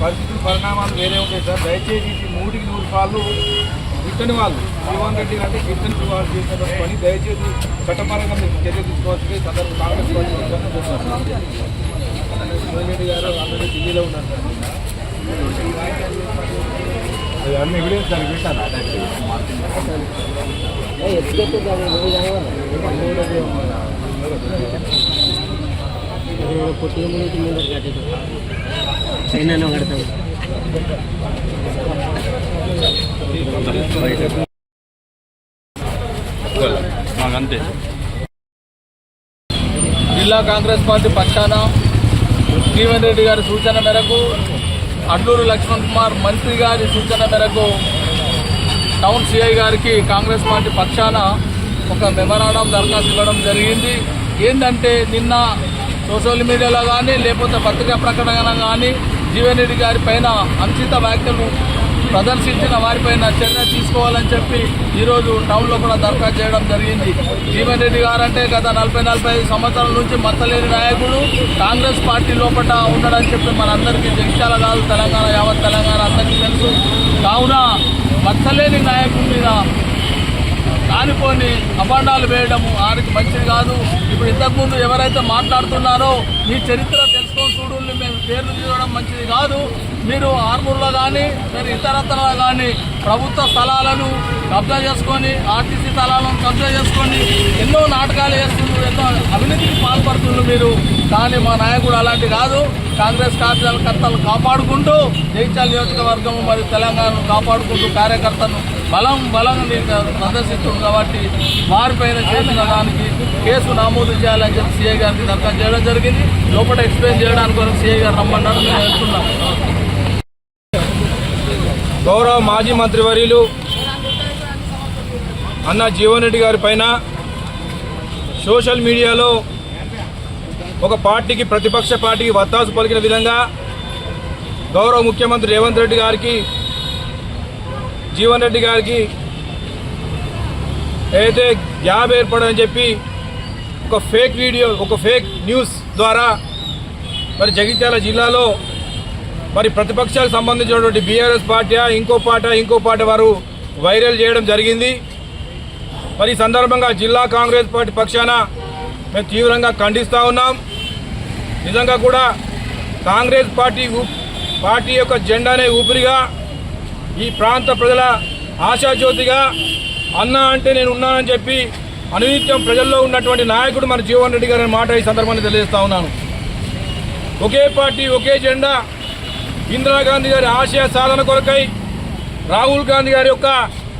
పరిస్థితుల పరిణామాలు వేరే ఉంటాయి సార్. దయచేసి మూడికి నూరు సార్లు గిట్టని వాళ్ళు. జీవన్ రెడ్డి అంటే గిట్టని వాళ్ళు చేసిన పని. దయచేసి చట్టపరంగా మీకు చర్య తీసుకోవాల్సింది. సందర్భం కాంగ్రెస్ పార్టీ పక్షాన కోరుతున్నాను. జీవన్ రెడ్డి గారు ఆల్రెడీ ఢిల్లీలో ఉన్నారు. సార్ అన్ని ఎవిడెన్స్ దానికి పెట్టాను కొద్దిగా ముందు ముందు కట్టేది చైనాలో కడతాం మాకంతే జిల్లా కాంగ్రెస్ పార్టీ పక్షాన జీవన్ రెడ్డి గారి సూచన మేరకు అడ్లూరు లక్ష్మణ్ కుమార్ మంత్రి గారి సూచన మేరకు టౌన్ సిఐ గారికి కాంగ్రెస్ పార్టీ పక్షాన ఒక మెమరాండం దరఖాస్తు ఇవ్వడం జరిగింది. ఏంటంటే నిన్న సోషల్ మీడియాలో కానీ లేకపోతే పత్రికా ప్రకటన కానీ జీవన్ రెడ్డి గారి పైన అనుచిత వ్యాఖ్యలు ప్రదర్శించిన వారిపైన చర్య తీసుకోవాలని చెప్పి ఈరోజు టౌన్లో కూడా దరఖాస్తు చేయడం జరిగింది. జీవన్ రెడ్డి గారు అంటే గత నలభై నలభై ఐదు సంవత్సరాల నుంచి మత్తలేని నాయకుడు. కాంగ్రెస్ పార్టీ లోపల ఉండడని చెప్పి మనందరికీ జగిత్యాల కాదు తెలంగాణ యావత్ తెలంగాణ అందరికీ తెలుసు. కావున మత్తలేని నాయకుడి మీద కానిపోని అభాండాలు వేయడం వారికి మంచిది కాదు. ఇప్పుడు ఇంతకుముందు ఎవరైతే మాట్లాడుతున్నారో మీ చరిత్ర తెలుసుకొని చూడు మేము. పేర్లు తీయడం మంచిది కాదు. మీరు ఆర్మూర్లో కానీ మీరు ఇతరత్రలో కానీ ప్రభుత్వ స్థలాలను కబ్జా చేసుకొని ఆర్టీసీ స్థలాలను కబ్జా చేసుకొని ఎన్నో నాటకాలు వేస్తున్నారు ఎన్నో అవినీతికి పాల్పడుతున్నారు మీరు. కానీ మా నాయకుడు అలాంటి కాదు. కాంగ్రెస్ కార్యకర్తలు కాపాడుకుంటూ జైత్యాల నియోజకవర్గం మరియు తెలంగాణను కాపాడుకుంటూ కార్యకర్తను బలం బలం ప్రదర్శిస్తుంది కాబట్టి వారిపైన చేసిన దానికి కేసు నమోదు చేయాలని చెప్పి సీఏ గారికి దరఖాస్తు చేయడం జరిగింది. లోపల ఎక్స్ప్లెయిన్ చేయడానికి కొరకు గారు రమ్మన్నారు మేము వెళ్తున్నాం గౌరవ మాజీ మంత్రివర్యులు అన్న జీవన్ రెడ్డి గారి పైన సోషల్ మీడియాలో ఒక పార్టీకి ప్రతిపక్ష పార్టీకి వత్తాసు పలికిన విధంగా గౌరవ ముఖ్యమంత్రి రేవంత్ రెడ్డి గారికి జీవన్ రెడ్డి గారికి ఏదైతే గ్యాప్ ఏర్పడని చెప్పి ఒక ఫేక్ వీడియో ఒక ఫేక్ న్యూస్ ద్వారా మరి జగిత్యాల జిల్లాలో మరి ప్రతిపక్షాలకు సంబంధించినటువంటి బీఆర్ఎస్ పార్టీ ఇంకో పార్టీ ఇంకో పార్టీ వారు వైరల్ చేయడం జరిగింది. మరి సందర్భంగా జిల్లా కాంగ్రెస్ పార్టీ పక్షాన మేము తీవ్రంగా ఖండిస్తూ ఉన్నాం. నిజంగా కూడా కాంగ్రెస్ పార్టీ ఊ- పార్టీ యొక్క జెండానే ఊపిరిగా ఈ ప్రాంత ప్రజల ఆశాజ్యోతిగా అన్న అంటే నేను ఉన్నానని చెప్పి అనునిత్యం ప్రజల్లో ఉన్నటువంటి నాయకుడు మన జీవన్ రెడ్డి గారి మాట ఈ సందర్భంగా తెలియజేస్తా ఉన్నాను. ఒకే పార్టీ ఒకే జెండా ఇందిరాగాంధీ గారి ఆశయ సాధన కొరకై రాహుల్ గాంధీ గారి యొక్క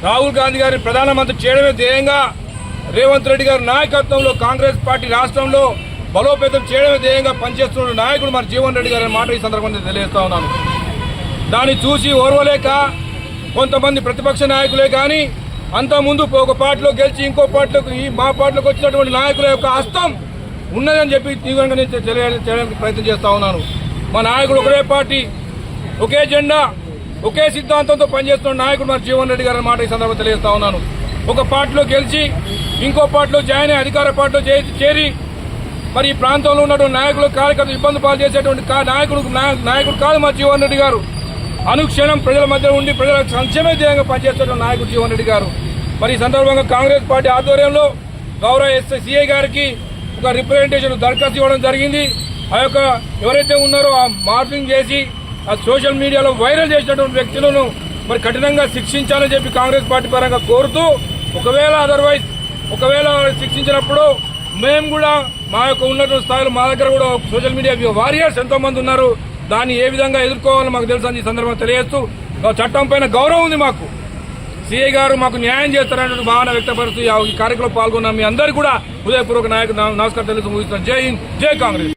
రాహుల్ గాంధీ గారిని ప్రధానమంత్రి చేయడమే ధ్యేయంగా రేవంత్ రెడ్డి గారి నాయకత్వంలో కాంగ్రెస్ పార్టీ రాష్ట్రంలో బలోపేతం చేయడమే ధ్యేయంగా పనిచేస్తున్న నాయకుడు మన జీవన్ రెడ్డి గారి మాట ఈ సందర్భంగా తెలియజేస్తా ఉన్నాను. దాన్ని చూసి ఓర్వలేక కొంతమంది ప్రతిపక్ష నాయకులే కానీ అంత ముందు ఒక పార్టీలో గెలిచి ఇంకో పార్టీలోకి ఈ మా పార్టీలోకి వచ్చినటువంటి నాయకుల యొక్క హస్తం ఉన్నదని చెప్పి తీవ్రంగా నేను తెలియ- చేయడానికి ప్రయత్నం చేస్తా ఉన్నాను. మా నాయకుడు ఒకటే పార్టీ ఒకే జెండా ఒకే సిద్ధాంతంతో పనిచేస్తున్న నాయకుడు మన జీవన్ రెడ్డి గారి మాట ఈ సందర్భంగా తెలియజేస్తా ఉన్నాను. ఒక పార్టీలో గెలిచి ఇంకో పార్టీలో జాయిన్ అధికార పార్టీలో చేరి మరి ఈ ప్రాంతంలో ఉన్నటువంటి నాయకులు కార్యకర్తలు ఇబ్బంది పాలు చేసేటువంటి నాయకుడు నాయకుడు కాదు మా జీవన్ రెడ్డి గారు. అనుక్షణం ప్రజల మధ్య ఉండి ప్రజల సంక్షేమ ధ్యేయంగా పనిచేస్తున్న నాయకుడు జీవన్ రెడ్డి గారు. మరి ఈ సందర్భంగా కాంగ్రెస్ పార్టీ ఆధ్వర్యంలో గౌరవ ఎస్ఐ సిఐ గారికి ఒక రిప్రజెంటేషన్ దరఖాస్తు ఇవ్వడం జరిగింది. ఆ యొక్క ఎవరైతే ఉన్నారో ఆ మార్పింగ్ చేసి ఆ సోషల్ మీడియాలో వైరల్ చేసినటువంటి వ్యక్తులను మరి కఠినంగా శిక్షించాలని చెప్పి కాంగ్రెస్ పార్టీ పరంగా కోరుతూ ఒకవేళ అదర్వైజ్ ఒకవేళ శిక్షించినప్పుడు మేము కూడా మా యొక్క ఉన్నటువంటి స్థాయిలో మా దగ్గర కూడా సోషల్ మీడియా వారియర్స్ ఎంతో మంది ఉన్నారు. దాన్ని ఏ విధంగా ఎదుర్కోవాలో మాకు తెలుసు అని ఈ సందర్భంగా తెలియజేస్తూ చట్టం పైన గౌరవం ఉంది మాకు. సిఐ గారు మాకు న్యాయం చేస్తారనే భావన వ్యక్తపరుస్తూ ఈ కార్యక్రమంలో పాల్గొన్న మీ అందరికీ కూడా హృదయపూర్వక నాయకు నమస్కారం తెలుసు ముగిస్తాను జై హింద్ జై కాంగ్రెస్.